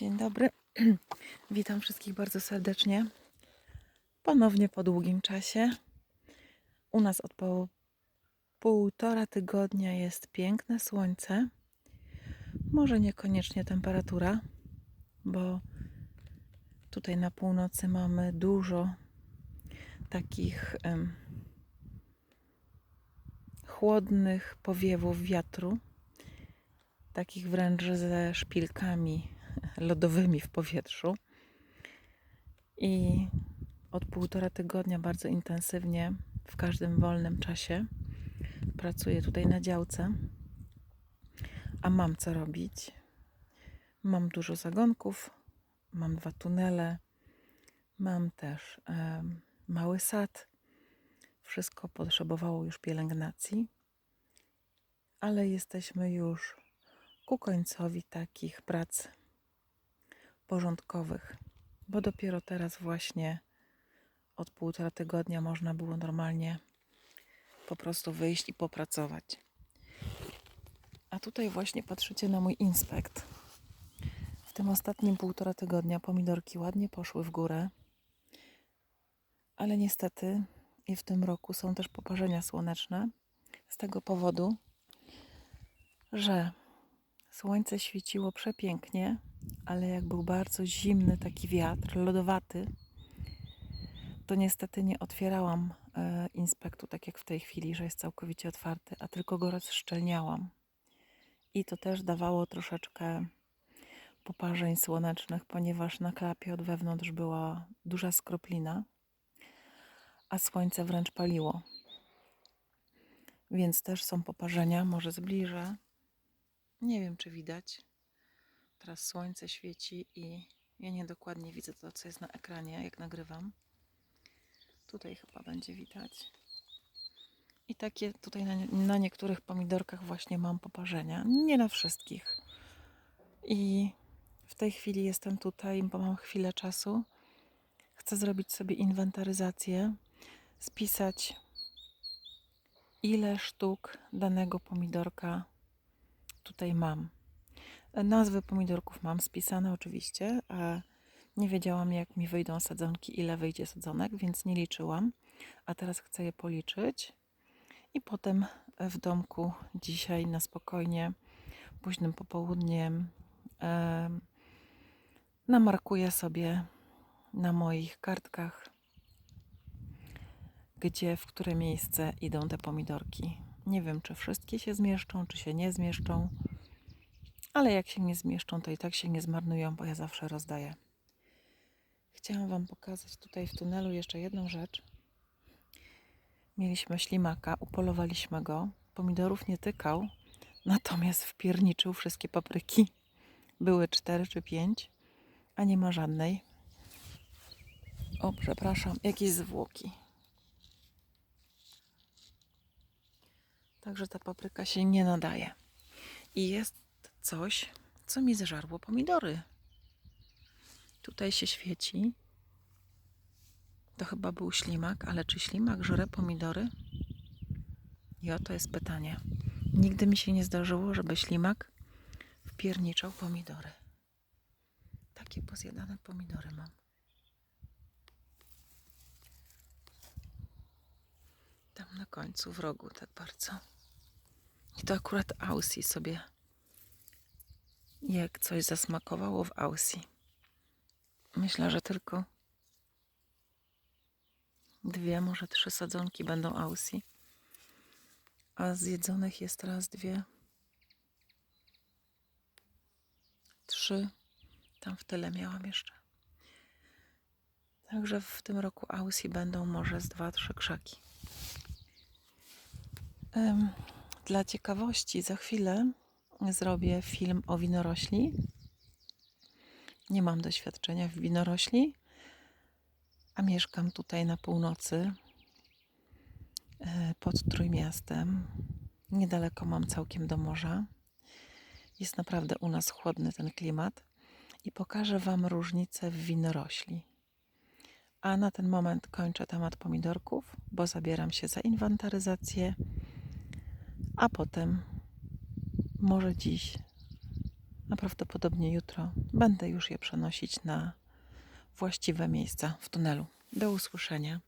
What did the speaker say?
Dzień dobry. Witam wszystkich bardzo serdecznie. Ponownie po długim czasie. U nas od po półtora tygodnia jest piękne słońce. Może niekoniecznie temperatura, bo tutaj na północy mamy dużo takich em, chłodnych powiewów wiatru, takich wręcz ze szpilkami lodowymi w powietrzu. I od półtora tygodnia bardzo intensywnie, w każdym wolnym czasie, pracuję tutaj na działce. A mam co robić. Mam dużo zagonków, mam dwa tunele, mam też em, mały sad. Wszystko potrzebowało już pielęgnacji, ale jesteśmy już ku końcowi takich prac porządkowych, bo dopiero teraz właśnie od półtora tygodnia można było normalnie po prostu wyjść i popracować. A tutaj właśnie patrzycie na mój inspekt. W tym ostatnim półtora tygodnia pomidorki ładnie poszły w górę, ale niestety i w tym roku są też poparzenia słoneczne z tego powodu, że słońce świeciło przepięknie, ale jak był bardzo zimny taki wiatr, lodowaty, to niestety nie otwierałam e, inspektu tak jak w tej chwili, że jest całkowicie otwarty, a tylko go rozszczelniałam. I to też dawało troszeczkę poparzeń słonecznych, ponieważ na klapie od wewnątrz była duża skroplina, a słońce wręcz paliło. Więc też są poparzenia, może zbliżę. Nie wiem, czy widać. Teraz słońce świeci i ja niedokładnie widzę to, co jest na ekranie, jak nagrywam. Tutaj chyba będzie widać. I takie tutaj na, nie- na niektórych pomidorkach właśnie mam poparzenia. Nie na wszystkich. I w tej chwili jestem tutaj, bo mam chwilę czasu. Chcę zrobić sobie inwentaryzację, spisać ile sztuk danego pomidorka tutaj mam. Nazwy pomidorków mam spisane oczywiście, nie wiedziałam jak mi wyjdą sadzonki, ile wyjdzie sadzonek, więc nie liczyłam. A teraz chcę je policzyć i potem w domku dzisiaj na spokojnie, późnym popołudniem em, namarkuję sobie na moich kartkach, gdzie, w które miejsce idą te pomidorki. Nie wiem, czy wszystkie się zmieszczą, czy się nie zmieszczą. Ale jak się nie zmieszczą, to i tak się nie zmarnują, bo ja zawsze rozdaję. Chciałam Wam pokazać tutaj w tunelu jeszcze jedną rzecz. Mieliśmy ślimaka, upolowaliśmy go. Pomidorów nie tykał, natomiast wpierniczył wszystkie papryki. Były cztery czy pięć, a nie ma żadnej. O, przepraszam, jakieś zwłoki. Także ta papryka się nie nadaje. I jest coś, co mi zżarło pomidory. Tutaj się świeci. To chyba był ślimak, ale czy ślimak żre pomidory? I oto jest pytanie. Nigdy mi się nie zdarzyło, żeby ślimak wpierniczał pomidory. Takie pozjadane pomidory mam. Tam na końcu, w rogu, tak bardzo. I to akurat Aussie sobie jak coś zasmakowało w Aussie. Myślę, że tylko dwie, może trzy sadzonki będą Aussie. A zjedzonych jest raz, dwie, trzy. Tam w tyle miałam jeszcze. Także w tym roku Aussie będą może z dwa, trzy krzaki. Dla ciekawości za chwilę zrobię film o winorośli. Nie mam doświadczenia w winorośli, a mieszkam tutaj na północy e, pod Trójmiastem. Niedaleko mam całkiem do morza. Jest naprawdę u nas chłodny ten klimat i pokażę Wam różnicę w winorośli. A na ten moment kończę temat pomidorków, bo zabieram się za inwentaryzację, a potem może dziś a prawdopodobnie jutro będę już je przenosić na właściwe miejsca w tunelu. Do usłyszenia.